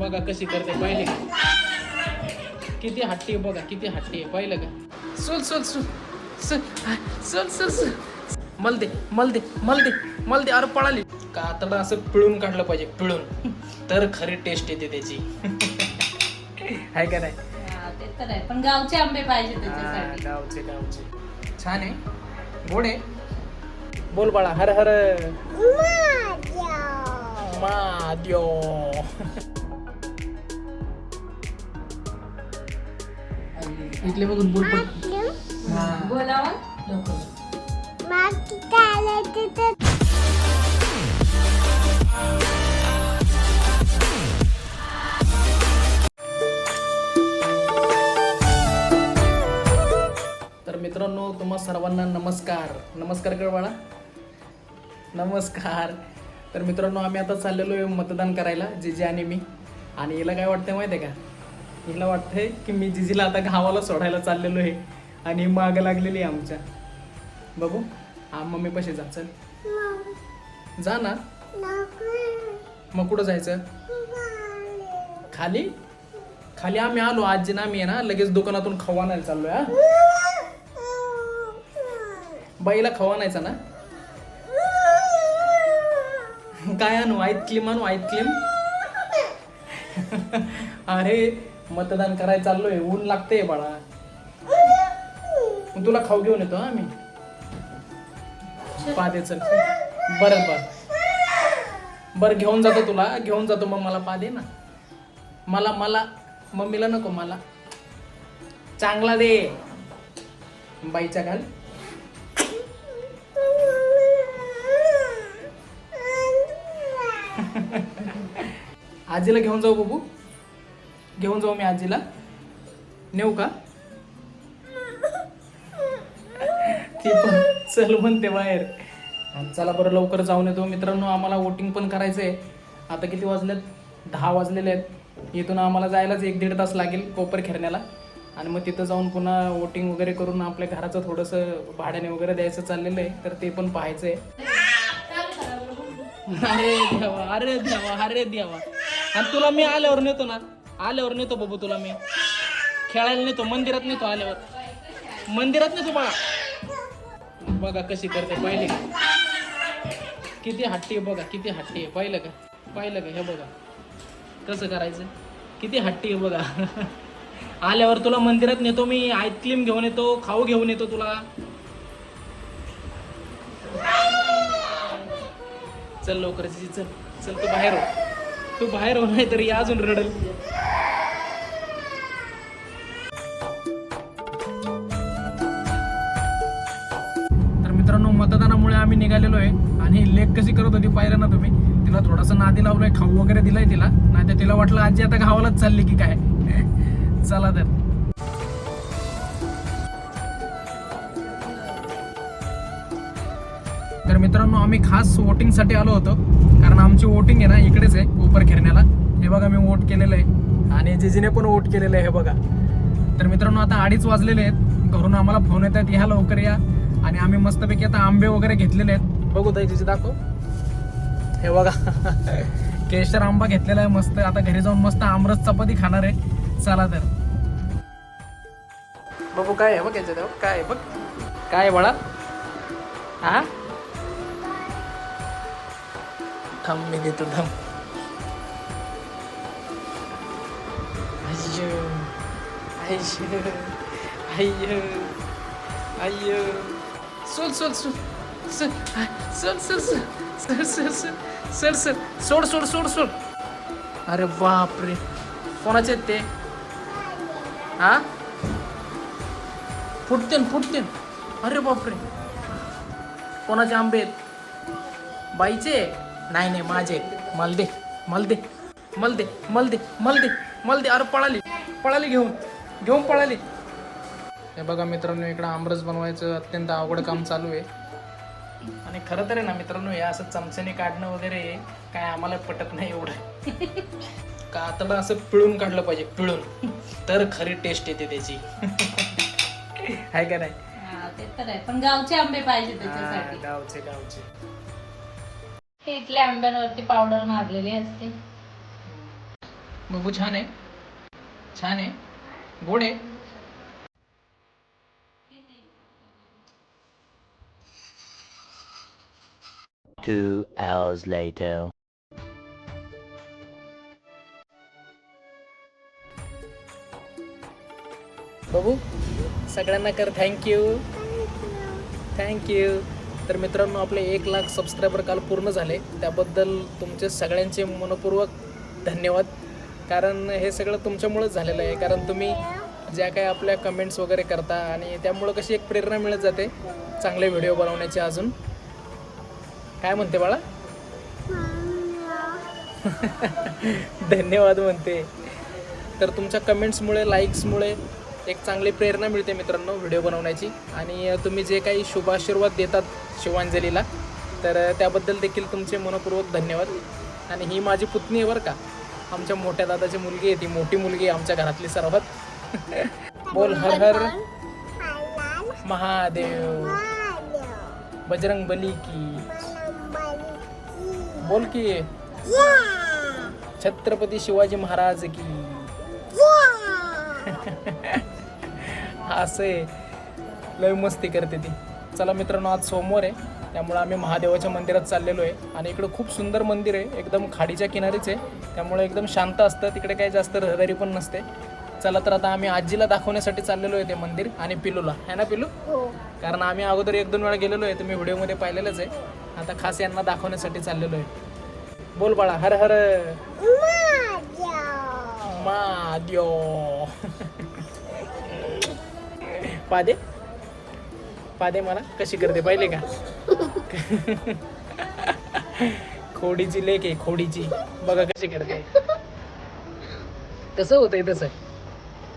बघा कशी करते पहिले. किती हट्टी बघा किती हट्टी आहे पाहिलं का? सोल सोल सोल. सोल सोल सोल सोल. मल दे मल दे मल दे मल दे. अरे पळाली. का आता असं पिळून काढलं पाहिजे पिळून. तर खरी टेस्ट येते त्याची. आहे का नाही? ते तर आहे. पण गावचे आंबे पाहिजे हा, त्याच्यासाठी. गावचे गावचे. छान आहे. गोड आहे. बोल बाळा हर हर. महादेव इथले बघून बोल पण. हा. बोलावं? लवकर तर मित्रांनो तुम्हा सर्वांना नमस्कार. नमस्कार कर बाळा नमस्कार. तर मित्रांनो आम्ही आता चाललेलो आहे मतदान करायला जिजी आणि मी. आणि हिला काय वाटतंय माहिती आहे का? हिला वाटतंय की मी जिजीला आता गावाला सोडायला चाललेलो आहे आणि माग लागलेली आहे आमच्या. बघू. हा मम्मी पशी जा चल. जा ना. मग कुठं जायचं? खाली? खाली आम्ही आलो. आजी ना आम्ही आहे ना लगेच दुकानातून खवा नाही चाललोय हा. बाईला खवा नाहीचा ना? काय आणू? आईस्क्रीम आणू? आईस्क्रीम अरे मतदान करायला चाललोय ऊन लागते बाळा. तुला खाऊ घेऊन येतो हा आम्ही पादे चल. बरं बर. बर घेऊन जातो तुला घेऊन जातो मग मला पादे ना. मला मला मम्मीला नको मला. चांगला दे. बाईच्या घाल. आजीला घेऊन जाऊ बघू घेऊन जाऊ मी आजीला. नेऊ का? ती पण चल म्हणते बाहेर. चला बरं लवकर जाऊन येतो. मित्रांनो आम्हाला वोटिंग पण करायचं आहे आता किती वाजलेत? दहा वाजलेले आहेत. इथून आम्हाला जायलाच एक दीड तास लागेल कोपर खेळण्याला. आणि मग तिथं जाऊन पुन्हा वोटिंग वगैरे करून आपल्या घराचं थोडंसं भाड्याने वगैरे द्यायचं चाललेलं आहे. तर ते पण पाहायचं आहे अरे देवा अरे देवा अरे देवा. आणि तुला मी आल्यावर नेतो ना. आल्यावर नेतो बाबू तुला मी. खेळायला नेतो मंदिरात नेतो आल्यावर. मंदिरात नेतो बघा बघा कशी करते पहिले किती हट्टी आहे बघा किती हट्टी आहे. पाहिलं का? पाहिलं का? हे बघा. कसं करायचं? किती हट्टी आहे बघा. आल्यावर तुला मंदिरात नेतो मी आईस्क्रीम घेऊन येतो खाऊ घेऊन येतो तुला. चल लवकर चल चल तू बाहेर हो. तू बाहेर हो नाही तरी अजून रडल. तर मित्रांनो मतदानामुळे आम्ही निघालेलो आहे आणि लेख कशी करत होती पाहिलं ना तुम्ही? तिला थोडासा नादी लावलाय खाऊ वगैरे दिलाय तिला. नाही तर तिला वाटलं आजी आता गावालाच चालली की काय? चला तर. तर मित्रांनो आम्ही खास वोटिंगसाठी आलो होतो. कारण आमची वोटिंग आहे ना इकडेच आहे कोपर खेरण्याला. हे बघा मी वोट केलेलं आहे. आणि जिजीने पण वोट केलेलं आहे हे बघा. तर मित्रांनो आता अडीच वाजलेले आहेत. घरून आम्हाला फोन येत आहेत या लवकर या. आणि आम्ही मस्तपैकी आता आंबे वगैरे घेतलेले आहेत. बघू ताई जिजी दाखव. हे बघा. केशर आंबा घेतलेला आहे मस्त. आता घरी जाऊन मस्त आमरस चपाती खाणार आहे. चला तर. बघू काय आहे बघ याच्यात बघ, काय आहे बघ. काय आहे हा? थांब मी देतो थांब अय्य अय्य अय्य सोल सोल सर सर सर सर सर सर सर सोड सोड सोड सोड अरे बापरे कोणाचे आहेत ते हा फुटते फुटते अरे बापरे कोणाचे आंबे बाईचे नाही नाही माझे. मला दे मला दे मला दे मला दे मला दे मला दे. अरे पळाली पळाली घेऊन घेऊन पळाली. हे बघा मित्रांनो इकडं आमरस बनवायचं अत्यंत अवघड काम चालू आहे. आणि खरं तर आहे ना मित्रांनो हे असं चमच्याने काढणं वगैरे काय आम्हाला पटत नाही एवढं. का आता असं पिळून काढलं पाहिजे पिळून. तर खरी टेस्ट येते त्याची. आहे का नाही? ते तर आहे. पण गावचे आंबे पाहिजे त्याच्यासाठी. गावचे गावचे. हे इथल्या आंब्यांवरती पावडर मारलेली असते. बघू छान आहे. छान आहे. गोड आहे. Two hours later. बघू सगळ्यांना कर. थँक्यू थँक्यू तर मित्रांनो आपले एक लाख सबस्क्रायबर काल पूर्ण झाले. त्याबद्दल तुमचे सगळ्यांचे मनपूर्वक धन्यवाद. कारण हे सगळं तुमच्यामुळेच झालेलं आहे. कारण तुम्ही ज्या काही आपल्या कमेंट्स वगैरे करता आणि त्यामुळं कशी एक प्रेरणा मिळत जाते चांगले व्हिडिओ बनवण्याची अजून. काय म्हणते बाळा? धन्यवाद म्हणते. तर तुमच्या कमेंट्समुळे लाईक्समुळे एक चांगली प्रेरणा मिळते मित्रांनो व्हिडिओ बनवण्याची. आणि तुम्ही जे काही शुभाशीर्वाद देतात शिवांजलीला तर त्याबद्दल देखील तुमचे मनपूर्वक धन्यवाद. आणि ही माझी पुतणी आहे बरं का. आमच्या मोठ्या दादाची मुलगी आहे ती मोठी मुलगी आहे आमच्या घरातली सर्वात. बोल हर हर. महादेव. बजरंग बली की. बोल की. छत्रपती शिवाजी महाराज की. असं आहे लय मस्ती करते ती. चला मित्रांनो आज सोमवार आहे. त्यामुळे आम्ही महादेवाच्या मंदिरात चाललेलो आहे. आणि इकडं खूप सुंदर मंदिर आहे. एकदम खाडीच्या किनारीच आहे. त्यामुळे एकदम शांत असतं. तिकडे काही जास्त रहदारी पण नसते. चला तर आता आम्ही आजीला दाखवण्यासाठी चाललेलो आहे ते मंदिर आणि पिलूला. है ना पिलू? कारण आम्ही अगोदर एक दोन वेळा गेलेलो आहे. तुम्ही व्हिडिओमध्ये पाहिलेलंच आहे. आता खास यांना दाखवण्यासाठी चाललेलो आहे. बोल बाळा. हर हर. Mario. पादे? पादे मला? कशी करते? पाहिले का? खोडीची लेक आहे खोडीची. बघा कशी करते. कसं होतंय तसं.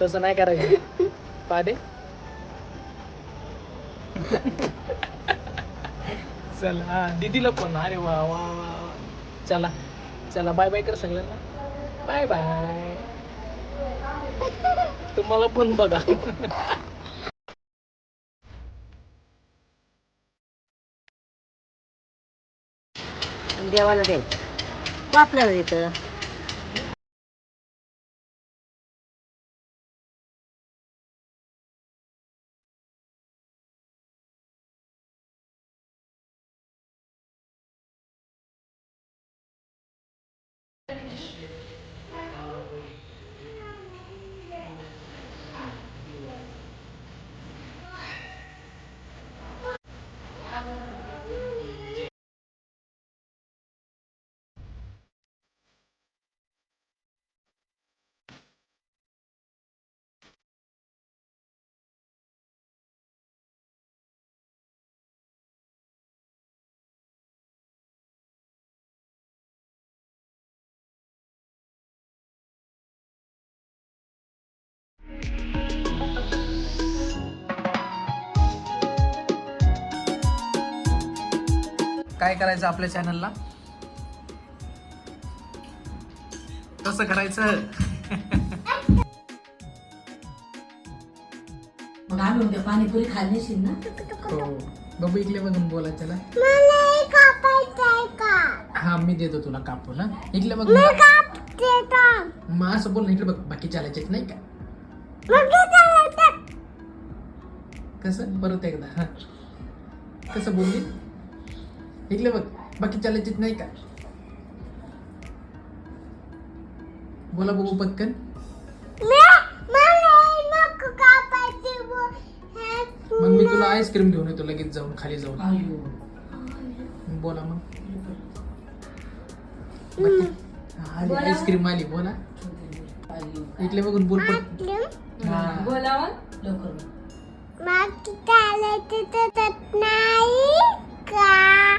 तसं नाही करायचं. पादे? चला. हा दीदीला पण अरे वा वा वा चला. चला बाय बाय कर सगळ्यांना. बाय बाय तुम्हाला पण बघा. देवाला द्यायचं आपल्याला देतं. काय करायचं आपल्या चॅनलला कसं करायचं? मग आम्ही पाणीपुरी खायला नेशील ना? हो. बघू इकडे बघून बोला त्याला. हा मी देतो तुला कापून हा. इकडे बघ मग असं बोल ना इकडे बघ बाकी चालायचे नाही का? कसं? परत एकदा हा. कसं बोलली? इकडे बघ बाकी चालायचीच नाही का बोला बघू पटकन मग मी तुला आईस्क्रीम घेऊन येतो लगेच जाऊन खाली जाऊन बोला मग आईस्क्रीम आली बोला इकडे बघून बोल पट हा. बोलावं लवकर बोल. नाही का